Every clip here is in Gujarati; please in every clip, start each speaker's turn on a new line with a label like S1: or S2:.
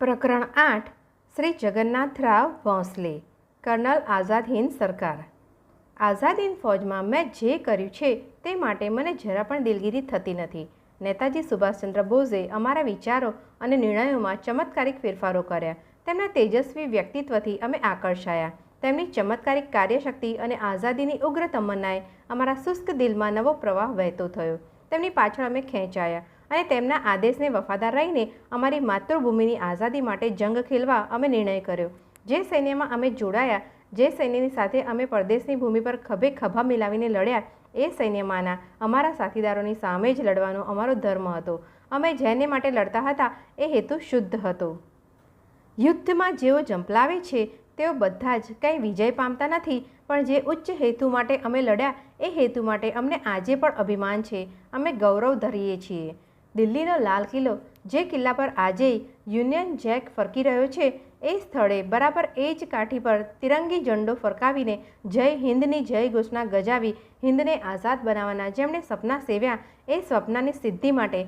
S1: પ્રકરણ આઠ, શ્રી જગન્નાથ રાવ ભોંસલે, કર્નલ આઝાદ હિંદ સરકાર. આઝાદ હિંદ ફૌજમાં મેં જે કર્યું છે તે માટે મને જરા પણ દિલગીરી થતી નથી. નેતાજી સુભાષચંદ્ર બોઝે અમારા વિચારો અને નિર્ણયોમાં ચમત્કારિક ફેરફારો કર્યા. તેમના તેજસ્વી વ્યક્તિત્વથી અમે આકર્ષાયા. તેમની ચમત્કારિક કાર્યશક્તિ અને આઝાદીની ઉગ્ર તમન્નાએ અમારા શુષ્ક દિલમાં નવો પ્રવાહ વહેતો થયો. તેમની પાછળ અમે ખેંચાયા. અને તેમના આદેશને વફાદાર રહીને અમારી માતૃભૂમિની આઝાદી માટે જંગ ખેલવા અમે નિર્ણય કર્યો. જે સૈન્યમાં અમે જોડાયા, જે સૈન્યની સાથે અમે પરદેશની ભૂમિ પર ખભે ખભા મિલાવીને લડ્યા, એ સૈન્યમાંના અમારા સાથીદારોની સામે જ લડવાનો અમારો ધર્મ હતો. અમે જેને માટે લડતા હતા, એ હેતુ શુદ્ધ હતો. યુદ્ધમાં જેઓ જંપલાવે છે, તેઓ બધા જ કંઈ વિજય પામતા નથી, પણ જે ઉચ્ચ હેતુ માટે અમે લડ્યા, એ હેતુ માટે અમને આજે પણ અભિમાન છે. અમે ગૌરવ ધરીએ છીએ. દિલ્હીનો લાલ કિલ્લો, જે કિલ્લા પર આજે યુનિયન જેક ફરકી રહ્યો છે, એ સ્થળે બરાબર એ જ કાઠી પર તિરંગી ઝંડો ફરકાવીને જય હિન્દની જય ઘોષણા ગજાવી હિન્દને આઝાદ બનાવવાના જેમણે સપના સેવ્યા એ સ્વપ્નાની સિદ્ધિ માટે.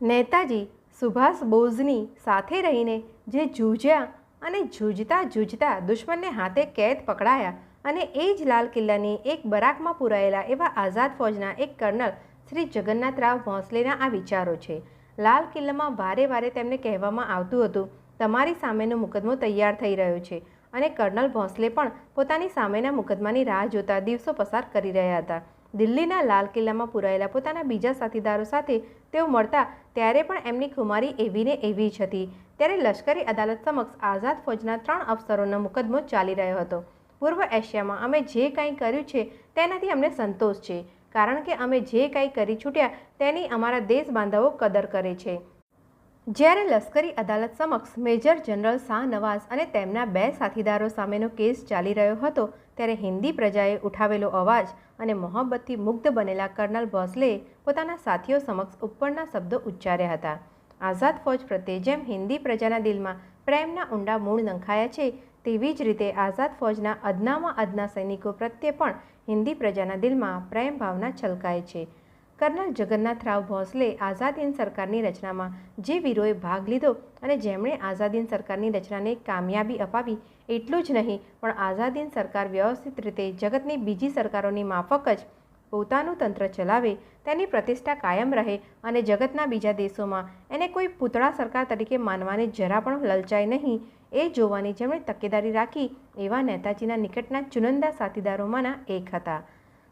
S1: નેતાજી સુભાષ બોઝની સાથે રહીને જે જૂજ્યા અને જૂજતા જૂજતા દુશ્મનને હાથે કેદ પકડાયા અને એ જ લાલ કિલ્લાની એક બરાકમાં પુરાયેલા એવા આઝાદ ફોજના એક કર્નલ શ્રી જગન્નાથરાવ ભોંસલેના આ વિચારો છે. લાલ કિલ્લામાં વારે વારે તેમને કહેવામાં આવતું હતું, તમારી સામેનો મુકદમો તૈયાર થઈ રહ્યો છે. અને કર્નલ ભોંસલે પણ પોતાની સામેના મુકદ્દમાની રાહ જોતા દિવસો પસાર કરી રહ્યા હતા. દિલ્હીના લાલ કિલ્લામાં પુરાયેલા પોતાના બીજા સાથીદારો સાથે તેઓ મળતા ત્યારે પણ એમની ખુમારી એવી ને એવી જ હતી. ત્યારે લશ્કરી અદાલત સમક્ષ આઝાદ ફોજના ત્રણ અફસરોનો મુકદ્દમો ચાલી રહ્યો હતો. પૂર્વ એશિયામાં અમે જે કંઈ કર્યું છે તેનાથી અમને સંતોષ છે. કારણ કે અમે જે કંઈ કરી છૂટ્યા તેની અમારા દેશ બાંધવો કદર કરે છે. જ્યારે લશ્કરી અદાલત સમક્ષ મેજર જનરલ શાહ નવાઝ અને તેમના બે સાથીદારો સામેનો કેસ ચાલી રહ્યો હતો, ત્યારે હિન્દી પ્રજાએ ઉઠાવેલો અવાજ અને મોહબ્બતથી મુગ્ધ બનેલા કર્નલ ભોસલેએ પોતાના સાથીઓ સમક્ષ ઉપરના શબ્દો ઉચ્ચાર્યા હતા. આઝાદ ફૌજ પ્રત્યે જેમ હિન્દી પ્રજાના દિલમાં પ્રેમના ઊંડા મૂળ નંખાયા છે તેવી જ રીતે આઝાદ ફૌજના અદનામાં અદના સૈનિકો પ્રત્યે પણ હિન્દી પ્રજાના દિલમાં પ્રેમ ભાવના છલકાય છે. કર્નલ જગન્નાથરાવ ભોંસલે આઝાદ હિંદ સરકારની રચનામાં જે વીરોએ ભાગ લીધો અને જેમણે આઝાદ હિંદ સરકારની રચનાને કામયાબી અપાવી એટલું જ નહીં, પણ આઝાદ હિંદ સરકાર વ્યવસ્થિત રીતે જગતની બીજી સરકારોની માફક જ પોતાનું તંત્ર ચલાવે, તેની પ્રતિષ્ઠા કાયમ રહે અને જગતના બીજા દેશોમાં એને કોઈ પૂતળા સરકાર તરીકે માનવાની જરા પણ લલચાય નહીં એ જોવાની જેમણે તકેદારી રાખી એવા નેતાજીના નિકટના ચુનંદા સાથીદારોમાંના એક હતા.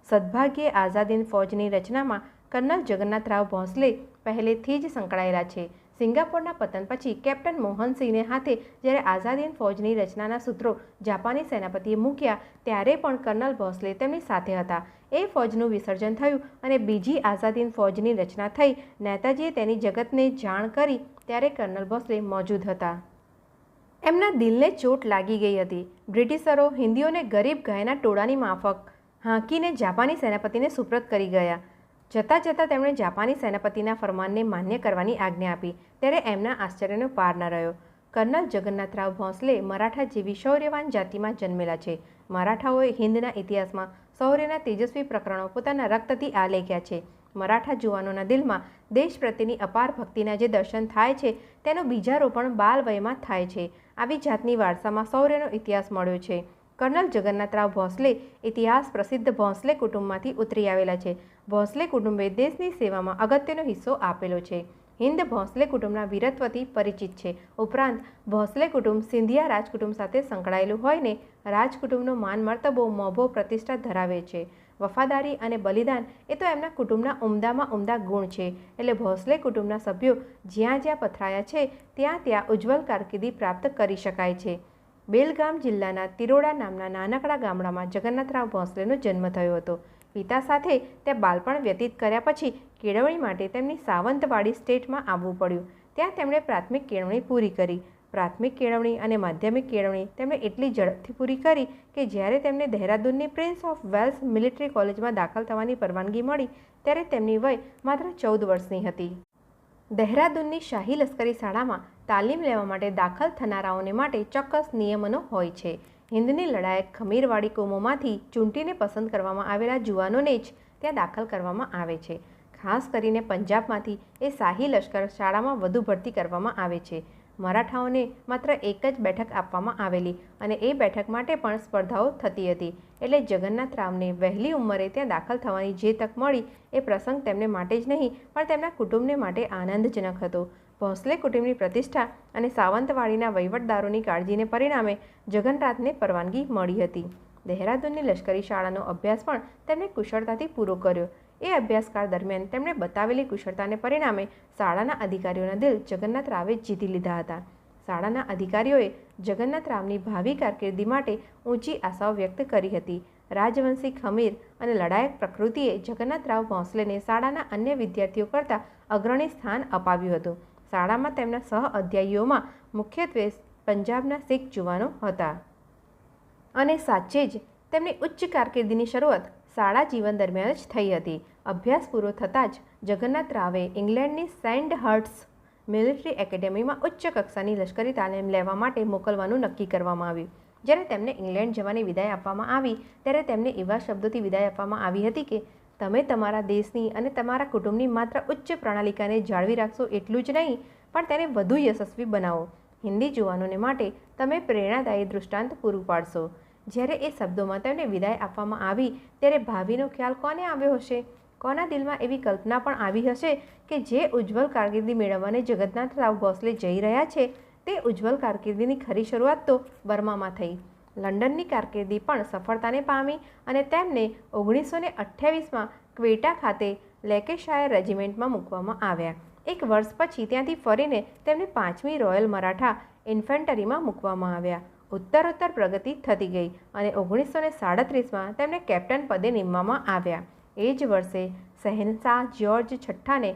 S1: સદભાગ્યે આઝાદીન ફૌજની રચનામાં કર્નલ જગન્નાથરાવ ભોંસલે પહેલેથી જ સંકળાયેલા છે. સિંગાપોરના પતન પછી કેપ્ટન મોહનસિંહને હાથે જ્યારે આઝાદીન ફૌજની રચનાના સૂત્રો જાપાની સેનાપતિએ મૂક્યા ત્યારે પણ કર્નલ ભોંસલે તેમની સાથે હતા. એ ફૌજનું વિસર્જન થયું અને બીજી આઝાદીન ફૌજની રચના થઈ. નેતાજીએ તેની જગતને જાણ કરી ત્યારે કર્નલ ભોંસલે મોજૂદ હતા. એમના દિલને ચોટ લાગી ગઈ હતી. બ્રિટિશરો હિન્દીઓને ગરીબ ગાયના ટોળાની માફક હાંકીને જાપાની સેનાપતિને સુપ્રત કરી ગયા. જતાં જતાં તેમણે જાપાની સેનાપતિના ફરમાનને માન્ય કરવાની આજ્ઞા આપી. ત્યારે એમના આશ્ચર્યનો પાર ન રહ્યો. કર્નલ જગન્નાથરાવ ભોંસલે મરાઠા જેવી શૌર્યવાન જાતિમાં જન્મેલા છે. મરાઠાઓએ હિન્દના ઇતિહાસમાં શૌર્યના તેજસ્વી પ્રકરણો પોતાના રક્તથી આલેખ્યા છે. મરાઠા જુવાનોના દિલમાં દેશ પ્રત્યેની અપાર ભક્તિના જે દર્શન થાય છે, તેનું બીજારોપણ બાલ વયમાં થાય છે. આવી જાતની વારસામાં શૌર્યનો ઇતિહાસ મળ્યો છે. કર્નલ જગન્નાથરાવ ભોંસલે ઇતિહાસ પ્રસિદ્ધ ભોંસલે કુટુંબમાંથી ઉતરી આવેલા છે. ભોંસલે કુટુંબે દેશની સેવામાં અગત્યનો હિસ્સો આપેલો છે. હિન્દ ભોંસલે કુટુંબના વીરત્વથી પરિચિત છે. ઉપરાંત, ભોંસલે કુટુંબ સિંધિયા રાજકુટુંબ સાથે સંકળાયેલું હોય ને, રાજકુટુંબનો માન મર્તબો મોભો પ્રતિષ્ઠા ધરાવે છે. વફાદારી અને બલિદાન એ તો એમના કુટુંબના ઉમદામાં ઉમદા ગુણ છે. એટલે ભોંસલે કુટુંબના સભ્યો જ્યાં જ્યાં પથરાયા છે, ત્યાં ત્યાં ઉજ્જવલ કારકિર્દી પ્રાપ્ત કરી શકાય છે. બેલગામ જિલ્લાના તિરોડા નામના નાનકડા ગામડામાં જગન્નાથરાવ ભોંસલેનો જન્મ થયો હતો. પિતા સાથે તે બાળપણ વ્યતીત કર્યા પછી કેળવણી માટે તેમની સાવંતવાડી સ્ટેટમાં આવવું પડ્યું. ત્યાં તેમણે પ્રાથમિક કેળવણી પૂરી કરી. પ્રાથમિક કેળવણી અને માધ્યમિક કેળવણી તેમણે એટલી ઝડપથી પૂરી કરી કે જ્યારે તેમને દહેરાદૂનની પ્રિન્સ ઓફ વેલ્સ મિલિટરી કોલેજમાં દાખલ થવાની પરવાનગી મળી, ત્યારે તેમની વય માત્ર ચૌદ વર્ષની હતી. દહેરાદૂનની શાહી લશ્કરી શાળામાં તાલીમ લેવા માટે દાખલ થનારાઓને માટે ચોક્કસ નિયમનો હોય છે. હિન્દની લડાયક ખમીરવાળી કોમોમાંથી ચૂંટીને પસંદ કરવામાં આવેલા જુવાનોને જ ત્યાં દાખલ કરવામાં આવે છે. ખાસ કરીને પંજાબમાંથી એ શાહી લશ્કર શાળામાં વધુ ભરતી કરવામાં આવે છે. મરાઠાઓને માત્ર એક જ બેઠક આપવામાં આવેલી અને એ બેઠક માટે પણ સ્પર્ધાઓ થતી હતી. એટલે જગન્નાથ રામને વહેલી ઉંમરે ત્યાં દાખલ થવાની જે તક મળી એ પ્રસંગ તેમને માટે જ નહીં, પણ તેમના કુટુંબને માટે આનંદજનક હતો. ભોંસલે કુટુંબની પ્રતિષ્ઠા અને સાવંતવાડીના વહીવટદારોની કાળજીને પરિણામે જગન્નાથને પરવાનગી મળી હતી. દહેરાદૂનની લશ્કરી શાળાનો અભ્યાસ પણ તેમણે કુશળતાથી પૂરો કર્યો. એ અભ્યાસકાળ દરમિયાન તેમણે બતાવેલી કુશળતાને પરિણામે શાળાના અધિકારીઓના દિલ જગન્નાથ રાવે જીતી લીધા હતા. શાળાના અધિકારીઓએ જગન્નાથ રાવની ભાવિ કારકિર્દી માટે ઊંચી આશાઓ વ્યક્ત કરી હતી. રાજવંશી ખમીર અને લડાયક પ્રકૃતિએ જગન્નાથ રાવ ભોંસલેને શાળાના અન્ય વિદ્યાર્થીઓ કરતાં અગ્રણી સ્થાન અપાવ્યું હતું. શાળામાં તેમના સહ અધ્યાયીઓમાં મુખ્યત્વે પંજાબના શીખ જુવાનો હતા. અને સાચે જ તેમની ઉચ્ચ કારકિર્દીની શરૂઆત શાળા જીવન દરમિયાન જ થઈ હતી. અભ્યાસ પૂરો થતાં જ જગન્નાથ રાવે ઇંગ્લેન્ડની સેન્ડ હર્ટ્સ મિલિટરી એકેડેમીમાં ઉચ્ચ કક્ષાની લશ્કરી તાલીમ લેવા માટે મોકલવાનું નક્કી કરવામાં આવ્યું. જ્યારે તેમને ઇંગ્લેન્ડ જવાની વિદાય આપવામાં આવી, ત્યારે તેમને એવા શબ્દોથી વિદાય આપવામાં આવી હતી કે, તમે તમારા દેશની અને તમારા કુટુંબની માત્ર ઉચ્ચ પ્રણાલિકાને જાળવી રાખશો એટલું જ નહીં, પણ તેને વધુ યશસ્વી બનાવો. હિન્દી જુવાનોને માટે તમે પ્રેરણાદાયી દૃષ્ટાંત પૂરું પાડશો. જ્યારે એ શબ્દોમાં તેમને વિદાય આપવામાં આવી, ત્યારે ભાવિનો ખ્યાલ કોને આવ્યો હશે? કોના દિલમાં એવી કલ્પના પણ આવી હશે કે જે ઉજ્જવલ કારકિર્દી મેળવવાને જગન્નાથ રાવ ભોસલે જઈ રહ્યા છે? તે ઉજ્જવલ કારકિર્દીની ખરી શરૂઆત તો બર્મામાં થઈ. લંડનની કારકિર્દી પણ સફળતાને પામી અને તેમને ઓગણીસો ને અઠ્યાવીસમાં ક્વેટા ખાતે લેકેશાયર રેજિમેન્ટમાં મૂકવામાં આવ્યા. એક વર્ષ પછી ત્યાંથી ફરીને તેમને પાંચમી રોયલ મરાઠા ઇન્ફેન્ટરીમાં મૂકવામાં આવ્યા. ઉત્તરોત્તર પ્રગતિ થતી ગઈ અને ઓગણીસો ને સાડત્રીસમાં તેમને કેપ્ટન પદે નિમવામાં આવ્યા. એ જ વર્ષે શહેનશાહ જ્યોર્જ છઠ્ઠાને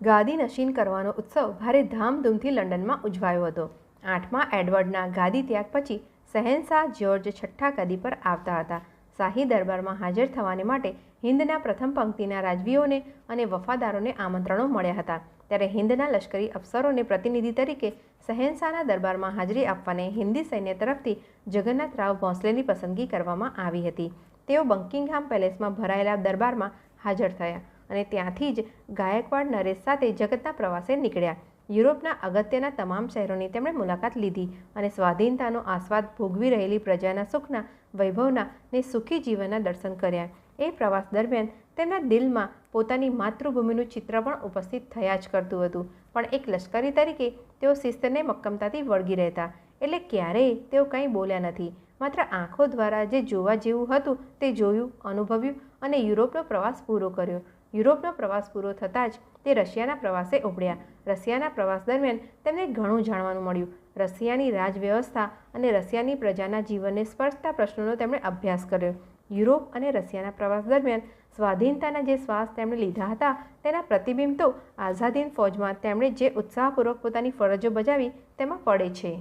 S1: ગાદી નશીન કરવાનો ઉત્સવ ભારે ધામધૂમથી લંડનમાં ઉજવાયો હતો. આઠમા એડવર્ડના ગાદી ત્યાગ પછી શહેનશાહ જ્યોર્જ છઠ્ઠા ગદી પર આવતા હતા. શાહી દરબારમાં હાજર થવાને માટે હિન્દના પ્રથમ પંક્તિના રાજવીઓને અને વફાદારોને આમંત્રણો મળ્યા હતા. ત્યારે હિન્દના લશ્કરી અફસરોને પ્રતિનિધિ તરીકે શહેનશાહના દરબારમાં હાજરી આપવાને હિન્દી સૈન્ય તરફથી જગન્નાથ રાવ ભોંસલેની પસંદગી કરવામાં આવી હતી. તેઓ બંકિંગહામ પેલેસમાં ભરાયેલા દરબારમાં હાજર થયા અને ત્યાંથી જ ગાયકવાડ નરેશ સાથે જગતના પ્રવાસે નીકળ્યા. યુરોપના અગત્યના તમામ શહેરોની તેમણે મુલાકાત લીધી અને સ્વાધીનતાનો આસ્વાદ ભોગવી રહેલી પ્રજાના સુખના, વૈભવના ને સુખી જીવનના દર્શન કર્યા. એ પ્રવાસ દરમિયાન તેમના દિલમાં પોતાની માતૃભૂમિનું ચિત્ર પણ ઉપસ્થિત થયા જ કરતું હતું. પણ એક લશ્કરી તરીકે તેઓ શિસ્તને મક્કમતાથી વળગી રહેતા. એટલે ક્યારેય તેઓ કંઈ બોલ્યા નથી. માત્ર આંખો દ્વારા જે જોવા જેવું હતું તે જોયું, અનુભવ્યું અને યુરોપનો પ્રવાસ પૂરો કર્યો. યુરોપનો પ્રવાસ પૂરો થતાં જ તે રશિયાના પ્રવાસે ઉપડ્યા રશિયાના પ્રવાસ દરમિયાન તેમને ઘણું જાણવાનું મળ્યું. રશિયાની રાજવ્યવસ્થા અને રશિયાની પ્રજાના જીવનને સ્પર્શતા પ્રશ્નોનો તેમણે અભ્યાસ કર્યો. યુરોપ અને રશિયાના પ્રવાસ દરમિયાન સ્વાધીનતાના જે શ્વાસ તેમણે લીધા હતા, તેના પ્રતિબિંબ તો આઝાદીન ફૌજમાં તેમણે જે ઉત્સાહપૂર્વક પોતાની ફરજો બજાવી, તેમાં પડે છે.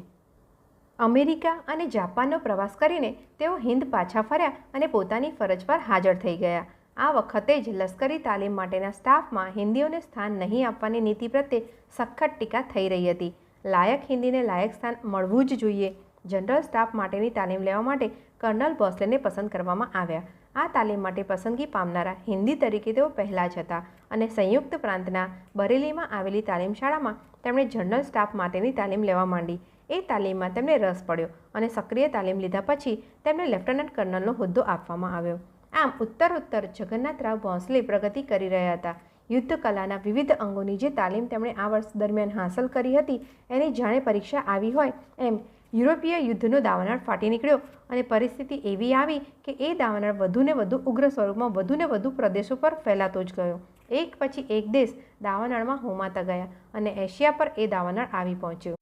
S1: અમેરિકા અને જાપાનનો પ્રવાસ કરીને તેઓ હિન્દ પાછા ફર્યા અને પોતાની ફરજ પર હાજર થઈ ગયા. આ વખતે જ લશ્કરી તાલીમ માટેના સ્ટાફમાં હિન્દીઓને સ્થાન નહીં આપવાની નીતિ પ્રત્યે સખત ટીકા થઈ રહી હતી. લાયક હિન્દીને લાયક સ્થાન મળવું જ જોઈએ. જનરલ સ્ટાફ માટેની તાલીમ લેવા માટે કર્નલ ભોસલેને પસંદ કરવામાં આવ્યા. આ તાલીમ માટે પસંદગી પામનારા હિન્દી તરીકે તેઓ પહેલાં જ હતા અને સંયુક્ત પ્રાંતના બરેલીમાં આવેલી તાલીમ શાળામાં તેમણે જનરલ સ્ટાફ માટેની તાલીમ લેવા માંડી. એ તાલીમમાં તેમને રસ પડ્યો અને સક્રિય તાલીમ લીધા પછી તેમને લેફ્ટનન્ટ કર્નલનો હોદ્દો આપવામાં આવ્યો. આમ ઉત્તરોત્તર જગન્નાથરાવ ભોંસલે પ્રગતિ કરી રહ્યા હતા. યુદ્ધ કલાના વિવિધ અંગોની જે તાલીમ તેમણે આ વર્ષ દરમિયાન હાંસલ કરી હતી, એની જાણે પરીક્ષા આવી હોય એમ યુરોપીય યુદ્ધનો દાવાનળ ફાટી નીકળ્યો અને પરિસ્થિતિ એવી આવી કે એ દાવાનળ વધુને વધુ ઉગ્ર સ્વરૂપમાં વધુને વધુ પ્રદેશો પર ફેલાતો જ ગયો. એક પછી એક દેશ દાવાનળમાં હોમાતા ગયા અને એશિયા પર એ દાવાનળ આવી પહોંચ્યું.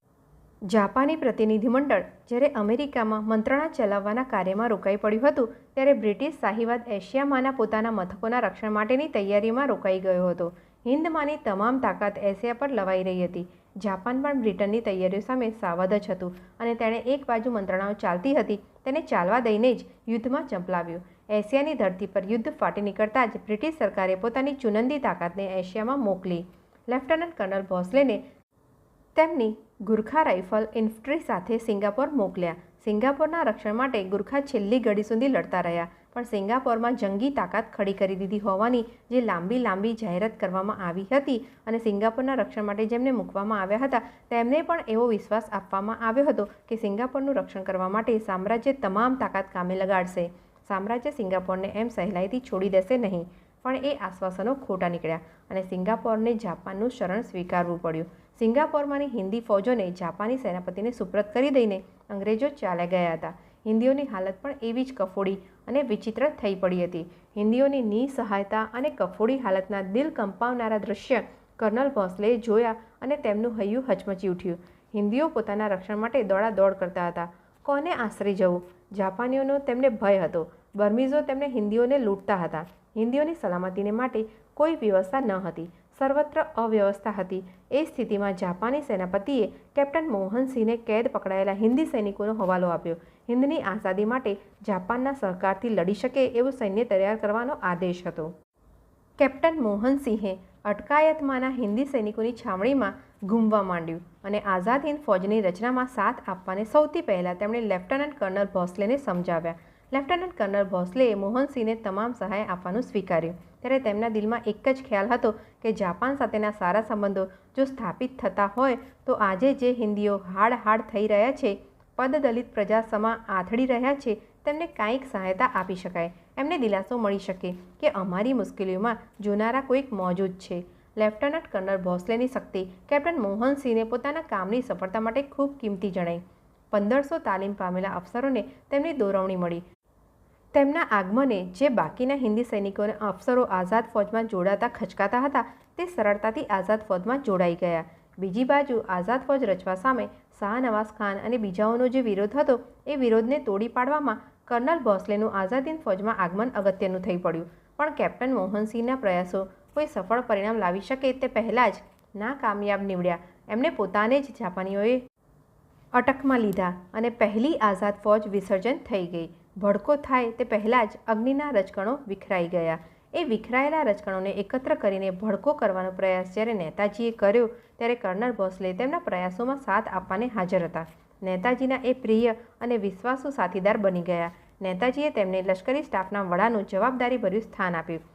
S1: જાપાની પ્રતિનિધિમંડળ જ્યારે અમેરિકામાં મંત્રણા ચલાવવાના કાર્યમાં રોકાઈ પડ્યું હતું, ત્યારે બ્રિટિશ શાહીવાદ એશિયામાંના પોતાના મથકોના રક્ષણ માટેની તૈયારીમાં રોકાઈ ગયો હતો. હિન્દમાંની તમામ તાકાત એશિયા પર લવાઈ રહી હતી. જાપાન પણ બ્રિટનની તૈયારીઓ સામે સાવધ જ હતું અને તેણે એક બાજુ મંત્રણાઓ ચાલતી હતી, તેને ચાલવા દઈને જ યુદ્ધમાં ચંપલાવ્યું. એશિયાની ધરતી પર યુદ્ધ ફાટી નીકળતા જ બ્રિટિશ સરકારે પોતાની ચુનંદી તાકાતને એશિયામાં મોકલી. લેફ્ટનન્ટ કર્નલ ભોસલેને તેમની ગુરખા રાઇફલ ઇન્ફન્ટ્રી સાથે સિંગાપોર મોકલ્યા. સિંગાપોરના રક્ષણ માટે ગુરખા છેલ્લી ઘડી સુધી લડતા રહ્યા. પણ સિંગાપોરમાં જંગી તાકાત ખડી કરી દીધી હોવાની જે લાંબી લાંબી જાહેરાત કરવામાં આવી હતી અને સિંગાપોરના રક્ષણ માટે જેમને મૂકવામાં આવ્યા હતા, તેમને પણ એવો વિશ્વાસ આપવામાં આવ્યો હતો કે સિંગાપોરનું રક્ષણ કરવા માટે સામ્રાજ્ય તમામ તાકાત કામે લગાડશે. સામ્રાજ્ય સિંગાપોરને એમ સહેલાઈથી છોડી દેશે નહીં, પણ એ આશ્વાસનો ખોટા નીકળ્યા અને સિંગાપોરને જાપાનનું શરણ સ્વીકારવું પડ્યું. સિંગાપોરમાંની હિન્દી ફોજોને જાપાની સેનાપતિને સુપ્રત કરી દઈને અંગ્રેજો ચાલ્યા ગયા હતા. હિન્દીઓની હાલત પણ એવી જ કફોડી અને વિચિત્ર થઈ પડી હતી. હિન્દીઓની નિસહાયતા અને કફોડી હાલતના દિલ કંપાવનારા દૃશ્ય કર્નલ ભોંસલેએ જોયા અને તેમનું હૈયું હચમચી ઉઠ્યું. હિન્દીઓ પોતાના રક્ષણ માટે દોડાદોડ કરતા હતા. કોને આશરે જવું? જાપાનીઓનો તેમને ભય હતો. બર્મીઝો તેમને હિન્દીઓને લૂંટતા હતા. હિન્દીઓની સલામતીને માટે કોઈ વ્યવસ્થા ન હતી. સર્વત્ર અવ્યવસ્થા હતી. એ સ્થિતિમાં જાપાની સેનાપતિએ કેપ્ટન મોહનસિંહને કેદ પકડાયેલા હિન્દી સૈનિકોનો હવાલો આપ્યો. હિન્દની આઝાદી માટે જાપાનના સહકારથી લડી શકે એવું સૈન્ય તૈયાર કરવાનો આદેશ હતો. કેપ્ટન મોહનસિંહે અટકાયતમાંના હિન્દી સૈનિકોની છાવણીમાં ઘૂમવા માંડ્યું અને આઝાદ હિન્દ ફૌજની રચનામાં સાથ આપવાને સૌથી પહેલાં તેમણે લેફ્ટનન્ટ કર્નલ ભોસલેને સમજાવ્યા. લેફ્ટનન્ટ કર્નલ ભોસલેએ મોહનસિંહને તમામ સહાય આપવાનું સ્વીકાર્યું. ત્યારે તેમના દિલમાં એક જ ખ્યાલ હતો કે જાપાન સાથેના સારા સંબંધો જો સ્થાપિત થતા હોય, તો આજે જે હિન્દીઓ હાડ હાડ થઈ રહ્યા છે, પદદલિત પ્રજા સમા આથડી રહ્યા છે, તેમને કાંઈક સહાયતા આપી શકાય. એમને દિલાસો મળી શકે કે અમારી મુશ્કેલીઓમાં જોનારા કોઈક મોજૂદ છે. લેફ્ટનન્ટ કર્નલ ભોસલેની શક્તિ કેપ્ટન મોહનસિંહને પોતાના કામની સફળતા માટે ખૂબ કિંમતી જણાઈ. પંદરસો તાલીમ પામેલા અફસરોને તેમની દોરવણી મળી. તેમના આગમને જે બાકીના હિન્દી સૈનિકોને અફસરો આઝાદ ફૌજમાં જોડાતા ખચકાતા હતા, તે સરળતાથી આઝાદ ફૌજમાં જોડાઈ ગયા. બીજી બાજુ આઝાદ ફૌજ રચવા સામે શાહનવાઝ ખાન અને બીજાઓનો જે વિરોધ હતો, એ વિરોધને તોડી પાડવામાં કર્નલ ભોસલેનું આઝાદ હિન્દ ફૌજમાં આગમન અગત્યનું થઈ પડ્યું. પણ કેપ્ટન મોહનસિંહના પ્રયાસો કોઈ સફળ પરિણામ લાવી શકે તે પહેલાં જ નાકામયાબ નીવડ્યા. એમને પોતાને જ જાપાનીઓએ અટકમાં લીધા અને પહેલી આઝાદ ફૌજ વિસર્જન થઈ ગઈ. ભડકો થાય તે પહેલાં જ અગ્નિના રજકણો વિખરાઈ ગયા. એ વિખરાયેલા રજકણોને એકત્ર કરીને ભડકો કરવાનો પ્રયાસ જ્યારે નેતાજીએ કર્યો ત્યારે કર્નલ ભોસલે તેમના પ્રયાસોમાં સાથ આપવાને હાજર હતા. નેતાજીના એ પ્રિય અને વિશ્વાસુ સાથીદાર બની ગયા. નેતાજીએ તેમને લશ્કરી સ્ટાફના વડાનું જવાબદારીભર્યું સ્થાન આપ્યું.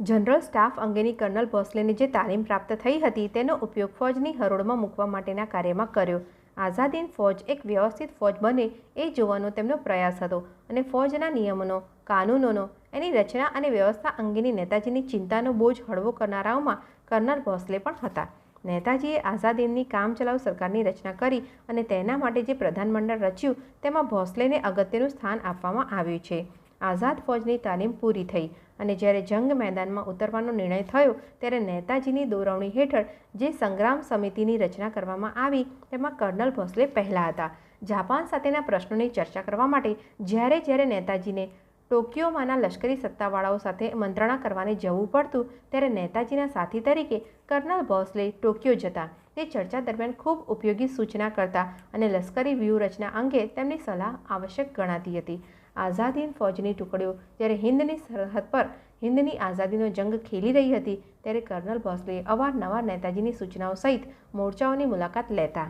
S1: જનરલ સ્ટાફ અંગેની કર્નલ ભોસલેની જે તાલીમ પ્રાપ્ત થઈ હતી તેનો ઉપયોગ ફૌજની હરોળમાં મૂકવા માટેના કાર્યમાં કર્યો. આઝાદીન ફૌજ એક વ્યવસ્થિત ફોજ બને એ જોવાનો તેમનો પ્રયાસ હતો અને ફોજના નિયમોનો, કાનૂનોનો, એની રચના અને વ્યવસ્થા અંગેની નેતાજીની ચિંતાનો બોજ હળવો કરનારાઓમાં કર્નલ ભોસલે પણ હતા. નેતાજીએ આઝાદીનની કામચલાઉ સરકારની રચના કરી અને તેના માટે જે પ્રધાનમંડળ રચ્યું, તેમાં ભોસલેને અગત્યનું સ્થાન આપવામાં આવ્યું છે. આઝાદ ફૌજની તાલીમ પૂરી થઈ. અને જ્યારે જંગ મેદાનમાં ઉતરવાનો નિર્ણય થયો, ત્યારે નેતાજીની દોરવણી હેઠળ જે સંગ્રામ સમિતિની રચના કરવામાં આવી, તેમાં કર્નલ ભોસલે પહેલાં હતા. જાપાન સાથેના પ્રશ્નોની ચર્ચા કરવા માટે જ્યારે જ્યારે નેતાજીને ટોક્યોમાંના લશ્કરી સત્તાવાળાઓ સાથે મંત્રણા કરવાને જવું પડતું, ત્યારે નેતાજીના સાથી તરીકે કર્નલ ભોસલે ટોક્યો જતા. તે ચર્ચા દરમિયાન ખૂબ ઉપયોગી સૂચના કરતા અને લશ્કરી વ્યૂહરચના અંગે તેમની સલાહ આવશ્યક ગણાતી હતી. આઝાદ ફૌજની ટુકડીઓ. જ્યારે હિન્દની સરહદ પર હિન્દની આઝાદીનો જંગ ખેલી રહી હતી, ત્યારે કર્નલ ભોસલેએ અવારનવાર નેતાજીની સૂચનાઓ સહિત મોરચાઓની મુલાકાત લેતા.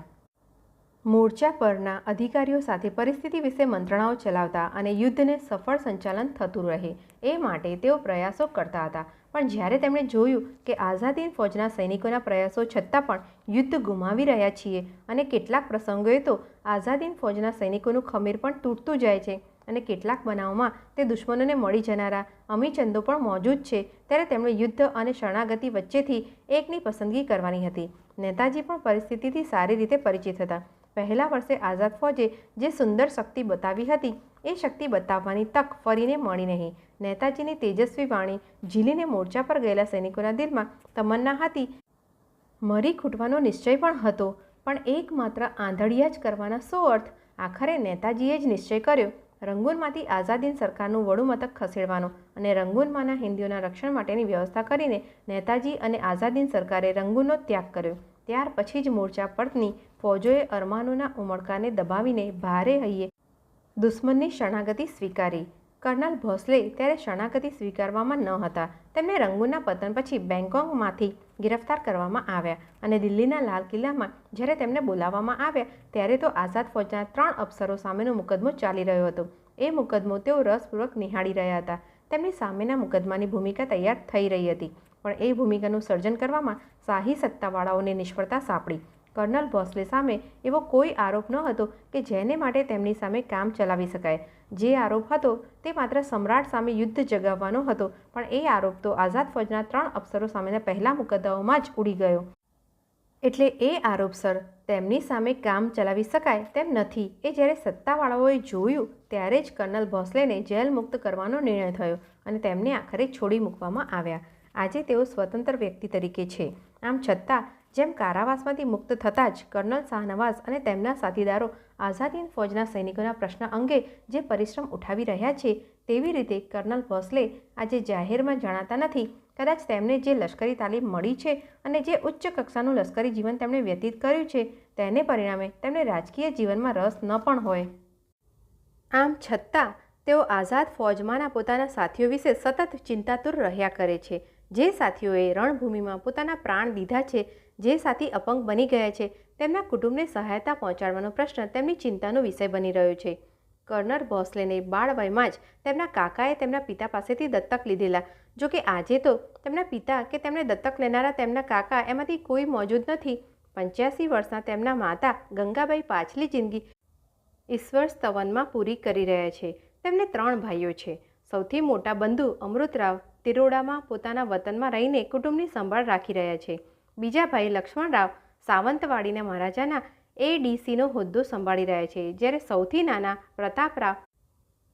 S1: મોરચા પરના અધિકારીઓ સાથે પરિસ્થિતિ વિશે મંત્રણાઓ ચલાવતા અને યુદ્ધને સફળ સંચાલન થતું રહે, એ માટે તેઓ પ્રયાસો કરતા હતા. પણ જ્યારે તેમણે જોયું કે આઝાદી ફૌજના સૈનિકોના પ્રયાસો છતાં પણ યુદ્ધ ગુમાવી રહ્યા છીએ અને કેટલાક પ્રસંગોએ તો આઝાદીન ફૌજના સૈનિકોનું ખમીર પણ તૂટતું જાય છે અને કેટલાક બનાવોમાં તે દુશ્મનોને મળી જનારા. અમીચંદો પણ મોજૂદ છે. ત્યારે તેમણે યુદ્ધ અને શરણાગતિ વચ્ચેથી એકની પસંદગી કરવાની હતી. નેતાજી પણ પરિસ્થિતિથી સારી રીતે પરિચિત હતા. પહેલા વર્ષે આઝાદ ફૌજે જે સુંદર શક્તિ બતાવી હતી, એ શક્તિ બતાવવાની તક ફરીને મળી નહીં. નેતાજીની તેજસ્વી વાણી, ઝીલીને મોરચા પર ગયેલા સૈનિકોના દિલમાં તમન્ના હતી. મરી ખૂટવાનો નિશ્ચય પણ હતો, પણ એકમાત્ર આંધળિયા જ કરવાના સો અર્થ? આખરે નેતાજીએ જ નિશ્ચય કર્યો. રંગૂનમાંથી આઝાદીન સરકારનું વડું મથક ખસેડવાનો અને રંગૂનમાંના હિન્દીઓના રક્ષણ માટેની વ્યવસ્થા કરીને નેતાજી અને આઝાદીન સરકારે રંગૂનનો ત્યાગ કર્યો. ત્યાર પછી જ મોરચા પરની ફૌજોએ અરમાનોના ઉમળકાને દબાવીને ભારે હૈયે દુશ્મનની શરણાગતિ સ્વીકારી. કર્નલ ભોસલે ત્યારે શરણાગતિ સ્વીકારવામાં ન હતા. તેમને રંગૂનના પતન પછી બેંગકોંગમાંથી ગિરફ્તાર કરવામાં આવ્યા અને દિલ્હીના લાલ કિલ્લામાં જ્યારે તેમને બોલાવવામાં આવ્યા ત્યારે તો આઝાદ ફોજના ત્રણ અફસરો સામેનો મુકદ્દમો ચાલી રહ્યો હતો. એ મુકદ્દમો તેઓ રસપૂર્વક નિહાળી રહ્યા હતા. તેમની સામેના મુકદ્દમાની ભૂમિકા તૈયાર થઈ રહી હતી. પણ એ ભૂમિકાનું સર્જન કરવામાં શાહી સત્તાવાળાઓને નિષ્ફળતા સાંપડી. કર્નલ ભોસલે સામે એવો કોઈ આરોપ ન હતો કે જેને માટે તેમની સામે કામ ચલાવી શકાય. જે આરોપ હતો તે માત્ર સમ્રાટ સામે યુદ્ધ જગાવવાનો હતો, પણ એ આરોપ તો આઝાદ ફૌજના ત્રણ અફસરો સામેના પહેલા મુકદ્દાઓમાં જ ઉડી ગયો. એટલે એ આરોપસર તેમની સામે કામ ચલાવી શકાય તેમ નથી. એ જ્યારે સત્તાવાળાઓએ જોયું, ત્યારે જ કર્નલ ભોસલેને જેલ મુક્ત કરવાનો નિર્ણય થયો અને તેમને આખરે છોડી મૂકવામાં આવ્યા. આજે તેઓ સ્વતંત્ર વ્યક્તિ તરીકે છે. આમ છતાં જેમ કારાવાસમાંથી મુક્ત થતાં જ કર્નલ શાહનવાઝ અને તેમના સાથીદારો આઝાદીન ફૌજના સૈનિકોના પ્રશ્ન અંગે જે પરિશ્રમ ઉઠાવી રહ્યા છે તેવી રીતે કર્નલ ભોસલે આજે જાહેરમાં જણાતા નથી. કદાચ તેમને જે લશ્કરી તાલીમ મળી છે અને જે ઉચ્ચ કક્ષાનું લશ્કરી જીવન તેમણે વ્યતીત કર્યું છે તેને પરિણામે તેમને રાજકીય જીવનમાં રસ ન પણ હોય. આમ છતાં, તેઓ આઝાદ ફૌજમાંના પોતાના સાથીઓ વિશે સતત ચિંતાતુર રહ્યા કરે છે. જે સાથીઓએ રણભૂમિમાં પોતાના પ્રાણ દીધા છે, જે સાથી અપંગ બની ગયા છે, તેમના કુટુંબને સહાયતા પહોંચાડવાનો પ્રશ્ન તેમની ચિંતાનો વિષય બની રહ્યો છે. કર્નર ભોસલેને બાળવયમાં જ તેમના કાકાએ તેમના પિતા પાસેથી દત્તક લીધેલા. જો કે આજે તો તેમના પિતા કે તેમને દત્તક લેનારા તેમના કાકા એમાંથી કોઈ મોજૂદ નથી. પંચ્યાસી વર્ષના તેમના માતા ગંગાબાઈ પાછલી જિંદગી ઈશ્વર સ્તવનમાં પૂરી કરી રહ્યા છે. તેમને ત્રણ ભાઈઓ છે. સૌથી મોટા બંધુ અમૃતરાવ તિરોડામાં પોતાના વતનમાં રહીને કુટુંબની સંભાળ રાખી રહ્યા છે. બીજા ભાઈ લક્ષ્મણરાવ સાવંતવાડીના મહારાજાના એડીસીનો હોદ્દો સંભાળી રહ્યા છે, જ્યારે સૌથી નાના પ્રતાપરાવ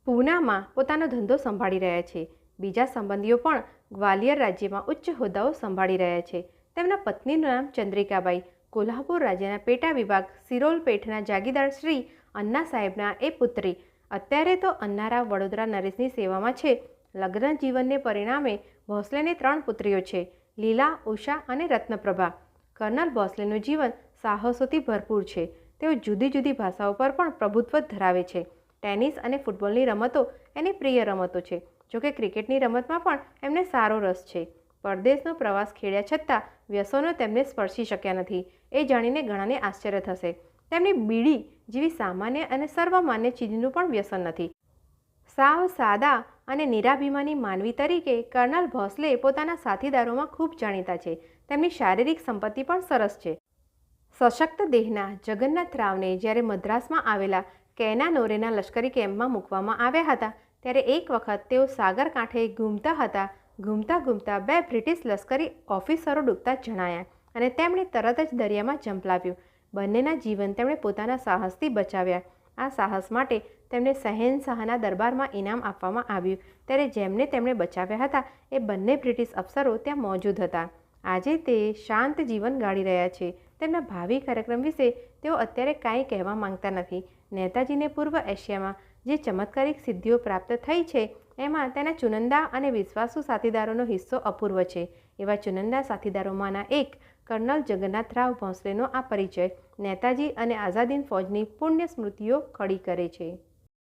S1: પૂનામાં પોતાનો ધંધો સંભાળી રહ્યા છે. બીજા સંબંધીઓ પણ ગ્વાલિયર રાજ્યમાં ઉચ્ચ હોદ્દાઓ સંભાળી રહ્યા છે. તેમના પત્નીનું નામ ચંદ્રિકાબાઈ, કોલ્હાપુર રાજ્યના પેટા વિભાગ સિરોલ પેઠના જાગીરદાર શ્રી અન્ના સાહેબના એ પુત્રી. અત્યારે તો અન્નારાવ વડોદરા નરેશની સેવામાં છે. લગ્ન જીવનને પરિણામે ભોસલેને ત્રણ પુત્રીઓ છે, લીલા, ઉષા અને રત્નપ્રભા. કર્નલ ભોસલેનું જીવન સાહસોથી ભરપૂર છે. તેઓ જુદી જુદી ભાષાઓ પર પણ પ્રભુત્વ ધરાવે છે. ટેનિસ અને ફૂટબોલની રમતો એની પ્રિય રમતો છે, જોકે ક્રિકેટની રમતમાં પણ એમને સારો રસ છે. પરદેશનો પ્રવાસ ખેડ્યા છતાં વ્યસનો તેમને સ્પર્શી શક્યા નથી. એ જાણીને ઘણાને આશ્ચર્ય થશે. તેમની બીડી જેવી સામાન્ય અને સર્વમાન્ય ચીજનું પણ વ્યસન નથી. સાવ સાદા અને નિરાભિમાની માનવી તરીકે કર્નલ ભોસલે પોતાના સાથીદારોમાં ખૂબ જાણીતા છે. તેમની શારીરિક સંપત્તિ પણ સરસ છે. સશક્ત દેહના જગન્નાથ રાવને જ્યારે મદ્રાસમાં આવેલા કેના નોરેના લશ્કરી કેમ્પમાં મૂકવામાં આવ્યા હતા, ત્યારે એક વખત તેઓ સાગર કાંઠે ઘૂમતા હતા. ઘૂમતા ઘૂમતા બે બ્રિટિશ લશ્કરી ઓફિસરો ડૂબતા જણાયા અને તેમણે તરત જ દરિયામાં ઝંપલાવ્યું બંનેના જીવન તેમણે પોતાના સાહસથી બચાવ્યા. આ સાહસ માટે તેમને શહેનશાહના દરબારમાં ઇનામ આપવામાં આવ્યું. ત્યારે જેમને તેમણે બચાવ્યા હતા, એ બંને બ્રિટિશ અફસરો ત્યાં મોજૂદ હતા. આજે તે શાંત જીવન ગાળી રહ્યા છે. તેમના ભાવિ કાર્યક્રમ વિશે તેઓ અત્યારે કાંઈ કહેવા માંગતા નથી. નેતાજીને પૂર્વ એશિયામાં જે ચમત્કારિક સિદ્ધિઓ પ્રાપ્ત થઈ છે, એમાં તેના ચુનંદા અને વિશ્વાસુ સાથીદારોનો હિસ્સો અપૂર્વ છે. એવા ચુનંદા સાથીદારોમાંના એક કર્નલ જગન્નાથરાવ ભોંસલેનો આ પરિચય નેતાજી અને આઝાદીન ફૌજની પુણ્ય સ્મૃતિઓ ખડી કરે છે.